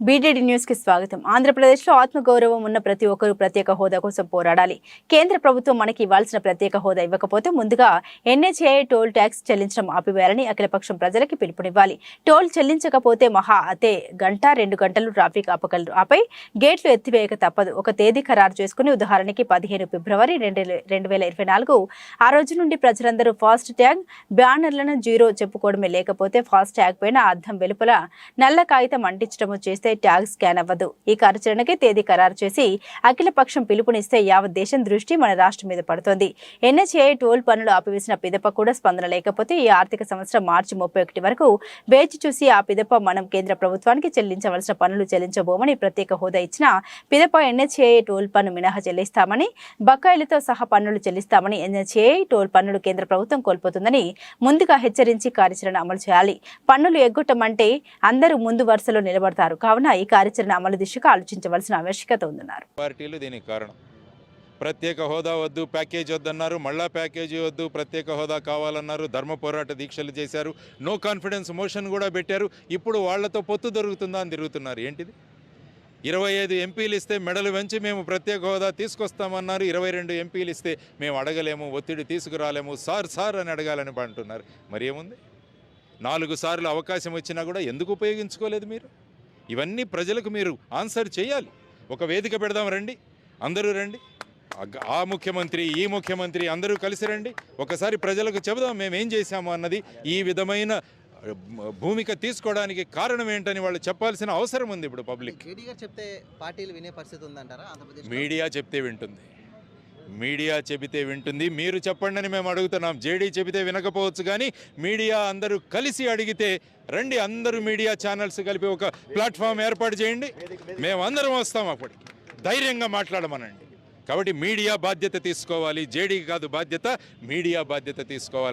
BTD న్యూస్కి స్వాగతం. ఆంధ్రప్రదేశ్లో ఆత్మగౌరవం ఉన్న ప్రతి ఒక్కరూ ప్రత్యేక హోదా కోసం పోరాడాలి. కేంద్ర ప్రభుత్వం మనకి ఇవ్వాల్సిన ప్రత్యేక హోదా ఇవ్వకపోతే ముందుగా ఎన్హెచ్ఏ టోల్ ట్యాక్స్ చెల్లించడం ఆపివేయాలని అఖిలపక్షం ప్రజలకి పిలుపునివ్వాలి. టోల్ చెల్లించకపోతే మహా అతే గంట రెండు గంటలు ట్రాఫిక్ ఆపగలరు ఆపై గేట్లు ఎత్తివేయక తప్పదు. ఒక తేదీ ఖరారు చేసుకుని ఉదాహరణకి పదిహేను ఫిబ్రవరి రెండు రెండు వేల ఇరవై నాలుగు ఆ రోజు నుండి ప్రజలందరూ ఫాస్ట్ ట్యాగ్ బ్యానర్లను జీరో చెప్పుకోవడమే లేకపోతే ఫాస్ట్ ట్యాగ్ పైన అద్దం వెలుపల నల్ల కాగితం అంటించడము చేస్తే ట్యాగ్ స్కాన్ అవ్వదు. ఈ కార్యాచరణకే తేదీ ఖరారు చేసి అఖిలపక్షం పిలుపునిస్తే యావత్ దేశం దృష్టి మన రాష్ట్రం మీద పడుతోంది. ఎన్హెచ్ఏ టోల్ పనులు ఆపివేసిన పిదప కూడా స్పందన లేకపోతే ఈ ఆర్థిక సంవత్సరం మార్చి ముప్పై ఒకటి వరకు వేచి చూసి ఆ పిదప మనం కేంద్ర ప్రభుత్వానికి చెల్లించవలసిన పనులు చెల్లించబోమని ప్రత్యేక హోదా ఇచ్చిన పిదప ఎన్హెచ్ఏ టోల్ పన్ను మినహా చెల్లిస్తామని బకాయిలతో సహా పన్నులు చెల్లిస్తామని ఎన్హెచ్ఏ టోల్ పన్నులు కేంద్ర ప్రభుత్వం కోల్పోతుందని ముందుగా హెచ్చరించి కార్యాచరణ అమలు చేయాలి. పన్నులు ఎగ్గొట్టమంటే అందరూ ముందు వరుసలో నిలబడతారు. కావున ఈ కార్యాచరణ అమలు దిశగా ఆలోచించవలసిన ఆవశ్యకత ఉందన్నారు. పార్టీలు దీనికి కారణం. ప్రత్యేక హోదా వద్దు ప్యాకేజ్ వద్దన్నారు మళ్ళా ప్యాకేజీ వద్దు ప్రత్యేక హోదా కావాలన్నారు ధర్మ పోరాట దీక్షలు చేశారు నో కాన్ఫిడెన్స్ మోషన్ కూడా పెట్టారు ఇప్పుడు వాళ్ళతో పొత్తు దొరుకుతుందా అని తిరుగుతున్నారు. ఏంటిది? ఇరవై ఐదు ఎంపీలు ఇస్తే మెడలు వెంచి మేము ప్రత్యేక హోదా తీసుకొస్తామన్నారు ఇరవై రెండు ఎంపీలు ఇస్తే మేము అడగలేము ఒత్తిడి తీసుకురాలేము సార్ సార్ అని అడగాలని అంటున్నారు. మరి ఏముంది? నాలుగు సార్లు అవకాశం వచ్చినా కూడా ఎందుకు ఉపయోగించుకోలేదు మీరు? ఇవన్నీ ప్రజలకు మీరు ఆన్సర్ చేయాలి. ఒక వేదిక పెడదాం రండి అందరూ రండి. ఆ ముఖ్యమంత్రి ఈ ముఖ్యమంత్రి అందరూ కలిసి రండి. ఒకసారి ప్రజలకు చెబుదాం మేము ఏం చేశాము అన్నది. ఈ విధమైన భూమిక తీసుకోవడానికి కారణం ఏంటని వాళ్ళు చెప్పాల్సిన అవసరం ఉంది ఇప్పుడు పబ్లిక్. గారు చెప్తే పార్టీలు వినే పరిస్థితి ఉందంటారా మీడియా చెప్తే వింటుంది. మీడియా చెబితే వింటుంది మీరు చెప్పండి అని మేము అడుగుతున్నాం. జేడీ చెబితే వినకపోవచ్చు కానీ మీడియా అందరూ కలిసి అడిగితే రండి అందరూ మీడియా ఛానల్స్ కలిపి ఒక ప్లాట్ఫామ్ ఏర్పాటు చేయండి. మేము అందరం వస్తాం అప్పటికి. ధైర్యంగా మాట్లాడమనండి. కాబట్టి మీడియా బాధ్యత తీసుకోవాలి జేడీ కాదు బాధ్యత మీడియా బాధ్యత తీసుకోవాలి.